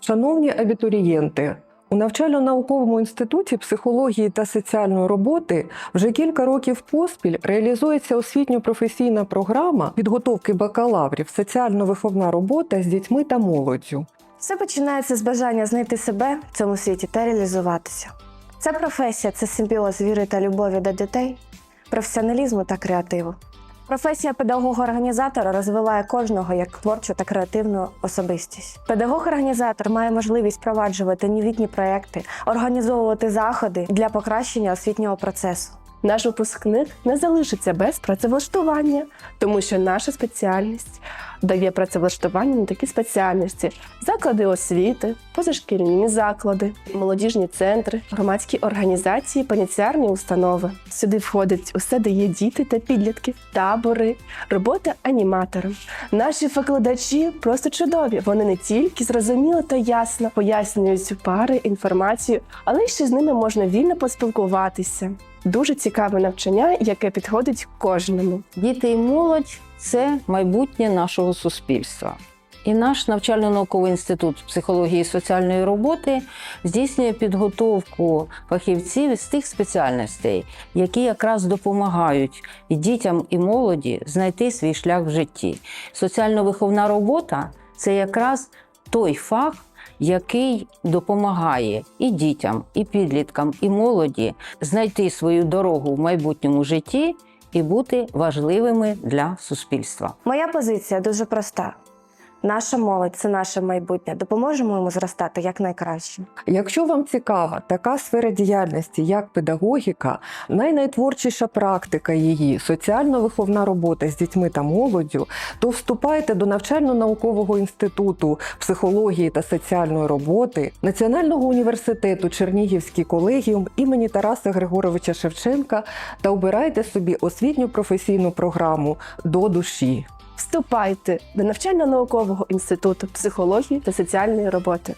Шановні абітурієнти, у навчально-науковому інституті психології та соціальної роботи вже кілька років поспіль реалізується освітньо-професійна програма підготовки бакалаврів соціально-виховна робота з дітьми та молоддю. Все починається з бажання знайти себе в цьому світі та реалізуватися. Ця професія це симбіоз віри та любові до дітей, професіоналізму та креативу. Професія педагога-організатора розвиває кожного як творчу та креативну особистість. Педагог-організатор має можливість впроваджувати новітні проекти, організовувати заходи для покращення освітнього процесу. Наш випускник не залишиться без працевлаштування, тому що наша спеціальність дає працевлаштування на такі спеціальності: заклади освіти, позашкільні заклади, молодіжні центри, громадські організації, пеніціарні установи. Сюди входить усе, де є діти та підлітки, табори, робота аніматором. Наші викладачі просто чудові. Вони не тільки зрозуміло та ясно пояснюють пари, інформацію, але ще з ними можна вільно поспілкуватися. Дуже цікаве навчання, яке підходить кожному. Діти і молодь це майбутнє нашого суспільства. І наш навчально-науковий інститут психології і соціальної роботи здійснює підготовку фахівців з тих спеціальностей, які якраз допомагають і дітям і молоді знайти свій шлях в житті. Соціально-виховна робота це якраз той фах, який допомагає і дітям, і підліткам, і молоді знайти свою дорогу в майбутньому житті і бути важливими для суспільства. Моя позиція дуже проста: наша молодь це наше майбутнє. Допоможемо йому зростати якнайкраще. Якщо вам цікава така сфера діяльності, як педагогіка, найнайтворчіша практика її, соціально-виховна робота з дітьми та молоддю, то вступайте до навчально-наукового інституту психології та соціальної роботи Національного університету Чернігівський колегіум імені Тараса Григоровича Шевченка та обирайте собі освітню професійну програму до душі. Вступайте до навчально-наукового інституту психології та соціальної роботи.